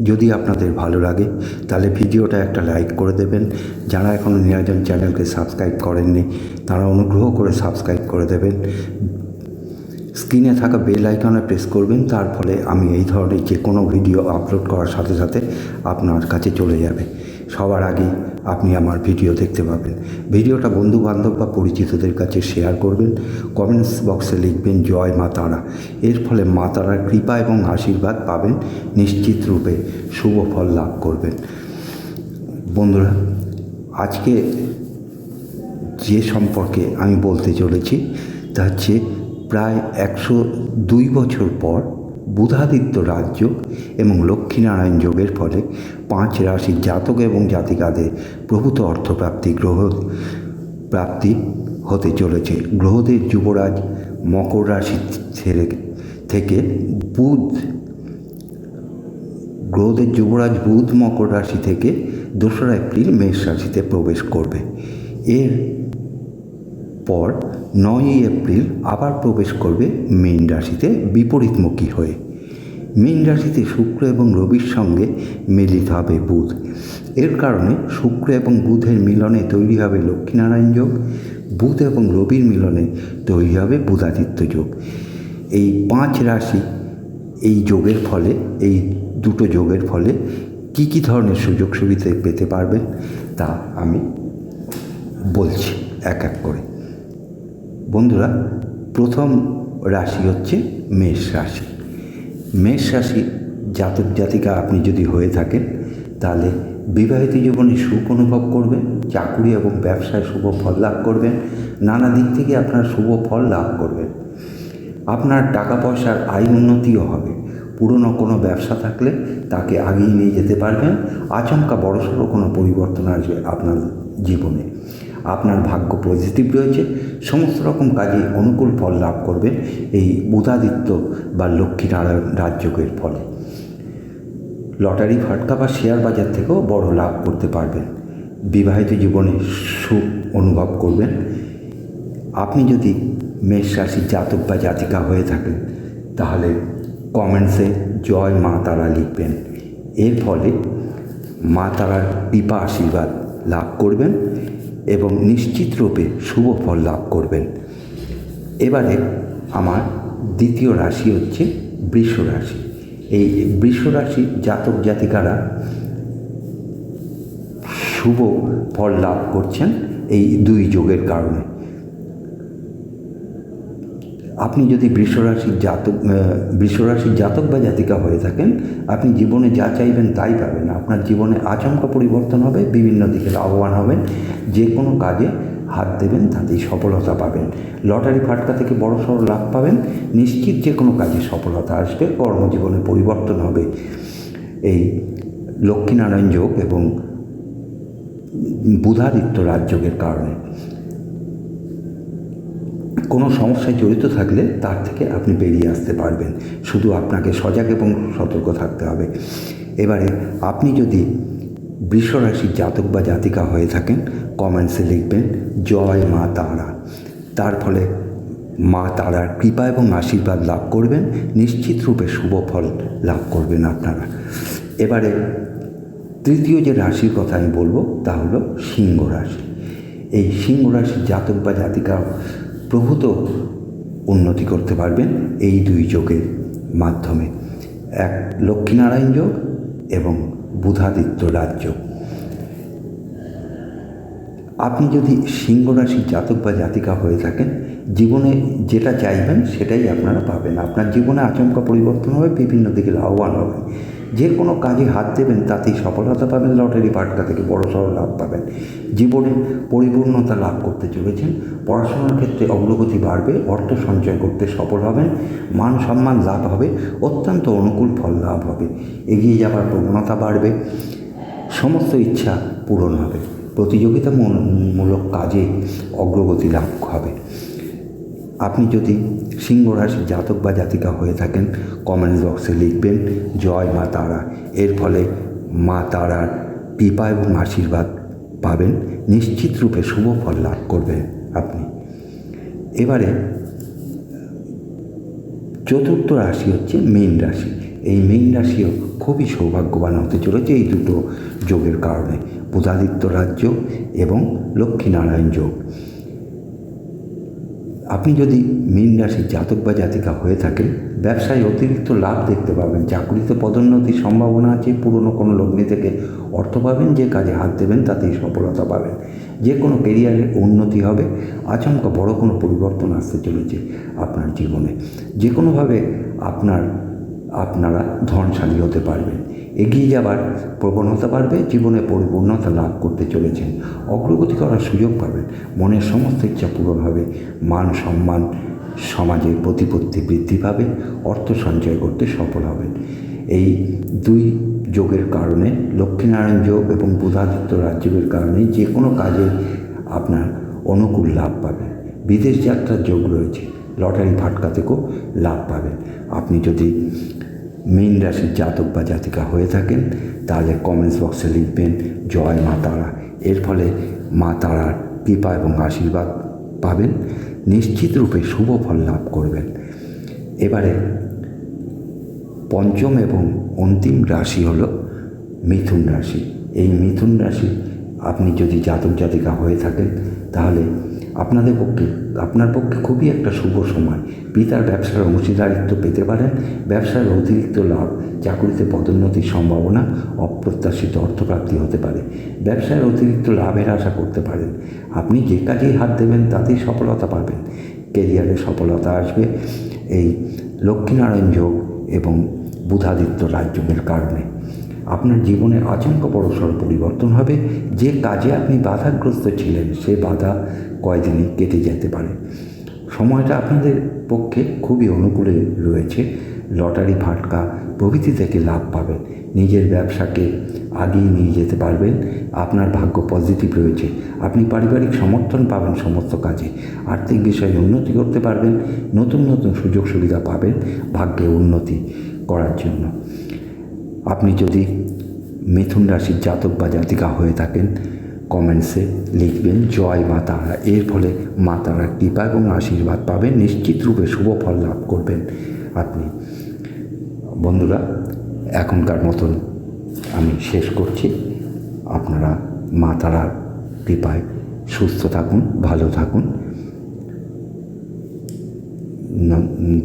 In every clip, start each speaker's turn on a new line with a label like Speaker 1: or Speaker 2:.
Speaker 1: যদি আপনাদের ভালো লাগে, তাহলে ভিডিওটা একটা লাইক করে দেবেন। যারা এখনও নিরাজন চ্যানেলকে সাবস্ক্রাইব করেননি, তারা অনুগ্রহ করে সাবস্ক্রাইব করে দেবেন। স্ক্রিনে থাকা বেল আইকনে প্রেস করবেন, তার ফলে আমি এই ধরনের যে কোনো ভিডিও আপলোড করার সাথে সাথে আপনার কাছে চলে যাবে। সবার আগে আপনি আমার ভিডিও দেখতে পাবেন। ভিডিওটা বন্ধু বান্ধব বা পরিচিতদের কাছে শেয়ার করবেন। কমেন্টস বক্সে লিখবেন, জয় মা তারা। এর ফলে মা তারার কৃপা এবং আশীর্বাদ পাবেন, নিশ্চিত রূপে শুভ ফল লাভ করবেন। বন্ধুরা, আজকে যে সম্পর্কে আমি বলতে চলেছি, তা হচ্ছে প্রায় একশো দুই বছর পর বুধাদিত্য রাজ্য এবং লক্ষ্মীনারায়ণ যোগের ফলে পাঁচ রাশির জাতক এবং জাতিকাদের প্রভূত অর্থপ্রাপ্তি গ্রহ প্রাপ্তি হতে চলেছে। গ্রহদের যুবরাজ মকর রাশি ছেড়ে- থেকে বুধ, গ্রহদের যুবরাজ বুধ মকর রাশি থেকে দোসরা এপ্রিল মেষ রাশিতে প্রবেশ করবে। এর পর নয়ই এপ্রিল আবার প্রবেশ করবে মীন রাশিতে বিপরীতমুখী হয়ে। মীন রাশিতে শুক্র এবং রবির সঙ্গে মিলিত হবে বুধ। এর কারণে শুক্র এবং বুধের মিলনে তৈরি হবে লক্ষ্মীনারায়ণ যোগ, বুধ এবং রবির মিলনে তৈরি হবে বুধাদিত্য যোগ। এই পাঁচ রাশি এই যোগের ফলে, এই দুটো যোগের ফলে কি কি ধরনের সুযোগ সুবিধা পেতে পারবেন তা আমি বলছি এক এক করে। বন্ধুরা, প্রথম রাশি হচ্ছে মেষ রাশি। মেষ রাশি জাতক জাতিকা আপনি যদি হয়ে থাকেন, তাহলে বিবাহিত জীবনে সুখ অনুভব করবেন, চাকুরি এবং ব্যবসায় শুভ ফল লাভ করবেন, নানা দিক থেকে আপনার শুভ ফল লাভ করবেন। আপনার টাকা পয়সার আয় উন্নতিও হবে। পুরনো কোনো ব্যবসা থাকলে তাকে আগিয়ে নিয়ে যেতে পারবেন। আচমকা বড়সড় কোনো পরিবর্তন আসবে আপনার জীবনে। আপনার ভাগ্য পজিটিভ রয়েছে, সমস্ত রকম কাজে অনুকূল ফল লাভ করবেন এই বুধাদিত্য বা লক্ষ্মী লক্ষ্মীনারায়ণ রাজযোগের ফলে। লটারি, ফাটকা বা শেয়ার বাজার থেকেও বড় লাভ করতে পারবেন। বিবাহিত জীবনে সুখ অনুভব করবেন। আপনি যদি মেষ রাশির জাতক বা জাতিকা হয়ে থাকেন, তাহলে কমেন্টসে জয় মা তারা লিখবেন। এর ফলে মা তারার কৃপা আশীর্বাদ লাভ করবেন। এবং নিশ্চিত রূপে শুভ ফল লাভ করবেন। এবারে আমার দ্বিতীয় রাশি হচ্ছে বৃষ রাশি। এই বৃষ রাশি জাতক জাতিকারা শুভ ফল লাভ করছেন এই দুই যোগের কারণে। আপনি যদি বৃষরাশির জাতক বৃষরাশির জাতক বা জাতিকা হয়ে থাকেন, আপনি জীবনে যা চাইবেন তাই পাবেন। আপনার জীবনে আচমকা পরিবর্তন হবে, বিভিন্ন দিকে লাভবান হবেন, যে কোনো কাজে হাত দেবেন, তাতেই সফলতা পাবেন। লটারি ফাটকা থেকে বড় সড়ো লাভ পাবেন, নিশ্চিত যে কোনো কাজে সফলতা আসবে, কর্মজীবনে পরিবর্তন হবে। এই লক্ষ্মীনারায়ণ যোগ এবং বুধাদিত্য রাজযোগের কারণে। কোনো সমস্যায় জড়িত থাকলে তার থেকে আপনি বেরিয়ে আসতে পারবেন। শুধু আপনাকে সজাগ এবং সতর্ক থাকতে হবে। এবারে আপনি যদি বৃষরাশির জাতক বা জাতিকা হয়ে থাকেন কমেন্টসে লিখবেন, জয় মা তারা। তার ফলে মা তারার কৃপা এবং আশীর্বাদ লাভ করবেন। নিশ্চিত রূপে শুভ ফল লাভ করবেন আপনারা। এবারে তৃতীয় যে রাশির কথা আমি বলব, তা হলো সিংহ রাশি। এই সিংহ রাশির জাতক বা জাতিকা প্রভূত উন্নতি করতে পারবেন এই দুই যোগের মাধ্যমে। এক লক্ষ্মীনারায়ণ যোগ এবং বুধাদিত্য রাজ্য আপনি যদি সিংহ রাশির জাতক বা জাতিকা হয়ে থাকেন, জীবনে যেটা চাইবেন সেটাই আপনারা পাবেন। আপনার জীবনে আচমকা পরিবর্তন হবে, বিভিন্ন দিকে লাভবান হবেন। যে কোনো কাজে হাত দেবেন, তাতেই সফলতা পাবেন, লটারি পাটকা থেকে বড় সড়ো লাভ পাবেন। জীবনে পরিপূর্ণতা লাভ করতে চলেছেন, পড়াশোনার ক্ষেত্রে অগ্রগতি বাড়বে, অর্থ সঞ্চয় করতে সফল হবেন, মান সম্মান লাভ হবে, অত্যন্ত অনুকূল ফল লাভ হবে। এগিয়ে যাওয়ার প্রবণতা বাড়বে, সমস্ত ইচ্ছা পূরণ হবে। প্রতিযোগিতামূলক কাজে অগ্রগতি লাভ হবে। আপনি যদি সিংহ রাশির জাতক বা জাতিকা হয়ে থাকেন কমেন্ট বক্সে লিখবেন, জয় মা তারা। এর ফলে মা তারার কৃপা এবং আশীর্বাদ পাবেন। নিশ্চিত রূপে শুভ ফল লাভ করবেন আপনি। এবারে চতুর্থ রাশি হচ্ছে মীন রাশি। এই মীন রাশিও খুবই সৌভাগ্যবান হতে চলেছে এই দুটো যোগের কারণে। বুধাদিত্য রাজ্য এবং লক্ষ্মীনারায়ণ যোগ। আপনি যদি মীন রাশির জাতক বা জাতিকা হয়ে থাকেন, ব্যবসায় অতিরিক্ত লাভ দেখতে পাবেন। চাকরিতে পদোন্নতির সম্ভাবনা আছে, পুরনো কোনো লগ্নি থেকে অর্থ পাবেন, যে কাজে হাত দেবেন তাতেই সফলতা পাবেন। যে কোনো কেরিয়ারের উন্নতি হবে, আচমকা বড় কোনো পরিবর্তন আসতে চলেছে আপনার জীবনে। যে কোনোভাবে আপনার আপনারা ধনশালী হতে পারবেন। এগিয়ে যাবার প্রবণতা বাড়বে, জীবনে পরিপূর্ণতা লাভ করতে চলেছেন। অগ্রগতি করার সুযোগ পাবেন। মনের সমস্ত ইচ্ছা পূরণ হবে। মান সম্মান সমাজে প্রতিপত্তি বৃদ্ধি পাবে। অর্থ সঞ্চয় করতে সফল হবেন। এই দুই যোগের কারণে, লক্ষ্মীনারায়ণ যোগ এবং বুধাদিত্য রাজযোগের কারণে যে কোনো কাজে আপনার অনুকূল লাভ পাবেন। বিদেশ যাত্রার যোগ রয়েছে। লটারি ফাটকা থেকেও লাভ পাবেন। আপনি যদি মীন রাশির জাতক বা জাতিকা হয়ে থাকেন, তাহলে কমেন্টস বক্সে লিখবেন, জয় মা তারা। এর ফলে মা তারার কৃপা এবং আশীর্বাদ পাবেন। নিশ্চিত রূপে শুভ ফল লাভ করবেন। এবারে পঞ্চম এবং অন্তিম রাশি হল মিথুন রাশি। এই মিথুন রাশি আপনি যদি জাতক জাতিকা হয়ে থাকেন, তাহলে আপনাদের পক্ষে, আপনার পক্ষে খুবই একটা শুভ সময়। পিতার ব্যবসার অংশীদারিত্ব পেতে পারেন, ব্যবসার অতিরিক্ত লাভ, চাকরিতে পদোন্নতির সম্ভাবনা, অপ্রত্যাশিত অর্থপ্রাপ্তি হতে পারে। ব্যবসায় অতিরিক্ত লাভের আশা করতে পারেন। আপনি যে কাজেই হাত দেবেন, তাতেই সফলতা পাবেন। কেরিয়ারে সফলতা আসবে। এই লক্ষ্মীনারায়ণ যোগ এবং বুধাদিত্য রাজযোগের কারণে। আপনার জীবনে আচমকা বড়সড় পরিবর্তন হবে। যে কাজে আপনি বাধাগ্রস্ত ছিলেন, সে বাধা কয়দিনে কেটে যেতে পারে। সময়টা আপনাদের পক্ষে খুবই অনুকূলে রয়েছে। লটারি ফাটকা প্রভৃতি থেকে লাভ পাবেন। নিজের ব্যবসাকে আগিয়ে নিয়ে যেতে পারবেন। আপনার ভাগ্য পজিটিভ রয়েছে। আপনি পারিবারিক সমর্থন পাবেন সমস্ত কাজে। আর্থিক বিষয়ে উন্নতি করতে পারবেন। নতুন নতুন সুযোগ সুবিধা পাবেন ভাগ্যে উন্নতি করার জন্য। আপনি যদি মিথুন রাশির জাতক বা জাতিকা হয়ে থাকেন, কমেন্টসে লিখবেন, জয় মা তারা। এর ফলে মা তারা কৃপা এবং আশীর্বাদ পাবেন, নিশ্চিত রূপে শুভ ফল লাভ করবেন আপনি। বন্ধুরা, এখনকার মতন আমি শেষ করছি। আপনারা মা তারার কৃপায় সুস্থ থাকুন, ভালো থাকুন।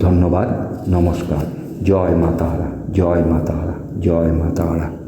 Speaker 1: ধন্যবাদ, নমস্কার। জয় মা তারা, জয় মা তারা। জয় মা তারা